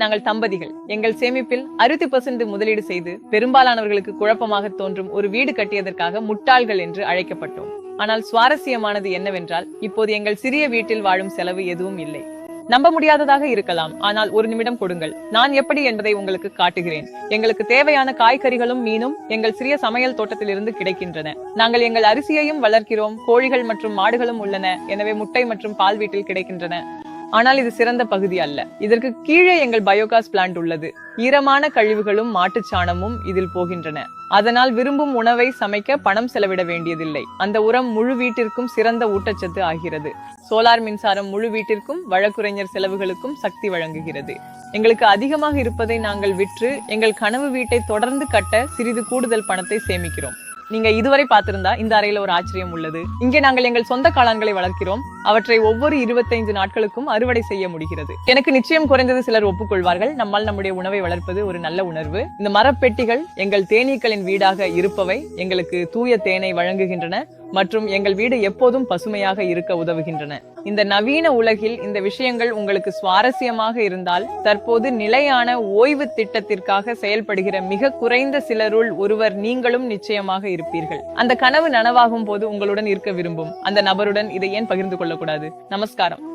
நாங்கள் தம்பதிகள். எங்கள் சேமிப்பில் அறுபத்தி பர்சன்ட் முதலீடு செய்து பெரும்பாலானவர்களுக்கு குழப்பமாக தோன்றும் ஒரு வீடு கட்டியதற்காக முட்டாள்கள் என்று அழைக்கப்பட்டோம். ஆனால் சுவாரஸ்யமானது என்னவென்றால் இப்போது எங்கள் சிறிய வீட்டில் வாழும் செலவு எதுவும் இல்லை. நம்ப முடியாததாக இருக்கலாம் ஆனால் ஒரு நிமிடம் கொடுங்கள். நான் எப்படி என்பதை உங்களுக்கு காட்டுகிறேன். எங்களுக்கு தேவையான காய்கறிகளும் மீனும் எங்கள் சிறிய சமையல் தோட்டத்திலிருந்து கிடைக்கின்றன. நாங்கள் எங்கள் அரிசியையும் வளர்க்கிறோம் கோழிகள் மற்றும் மாடுகளும் உள்ளன. எனவே முட்டை மற்றும் பால் வீட்டில் கிடைக்கின்றன. ஆனால் இது சிறந்த பகுதி அல்ல. இதற்கு கீழே எங்கள் பயோகாஸ் பிளான்ட் உள்ளது. ஈரமான கழிவுகளும் மாட்டுச் சாணமும் இதில் போகின்றன. அதனால் விரும்பும் உணவை சமைக்க பணம் செலவிட வேண்டியதில்லை. அந்த உரம் முழு வீட்டிற்கும் சிறந்த ஊட்டச்சத்து ஆகிறது. சோலார் மின்சாரம் முழு வீட்டிற்கும் வழக்குரைஞர் செலவுகளுக்கும் சக்தி வழங்குகிறது. எங்களுக்கு அதிகமாக இருப்பதை நாங்கள் விற்று எங்கள் கனவு வீட்டை தொடர்ந்து கட்ட சிறிது கூடுதல் பணத்தை சேமிக்கிறோம். நீங்க இதுவரை பார்த்திருந்தா இந்த அறையில ஒரு ஆச்சரியம் உள்ளது. இங்கே நாங்கள் எங்கள் சொந்த காளான்களை வளர்க்கிறோம். அவற்றை ஒவ்வொரு 25 நாட்களுக்கும் அறுவடை செய்ய முடிகிறது. எனக்கு நிச்சயம் குறைந்தது சிலர் ஒப்புக்கொள்வார்கள். நம்மால் நம்முடைய உணவை வளர்ப்பது ஒரு நல்ல உணர்வு. இந்த மரப்பெட்டிகள் எங்கள் தேனீக்களின் வீடாக இருப்பவை எங்களுக்கு தூய தேனை வழங்குகின்றன. மற்றும் எங்கள் வீடு எப்போதும் பசுமையாக இருக்க உதவுகின்றன. இந்த நவீன உலகில் இந்த விஷயங்கள் உங்களுக்கு சுவாரஸ்யமாக இருந்தால் தற்போது நிலையான ஓய்வு திட்டத்திற்காக செயல்படுகிற மிக குறைந்த சிலருள் ஒருவர் நீங்களும் நிச்சயமாக இருப்பீர்கள். அந்த கனவு நனவாகும் போது உங்களுடன் இருக்க விரும்பும். அந்த நபருடன் இதை ஏன் பகிர்ந்து கொள்ளக்கூடாது? நமஸ்காரம்.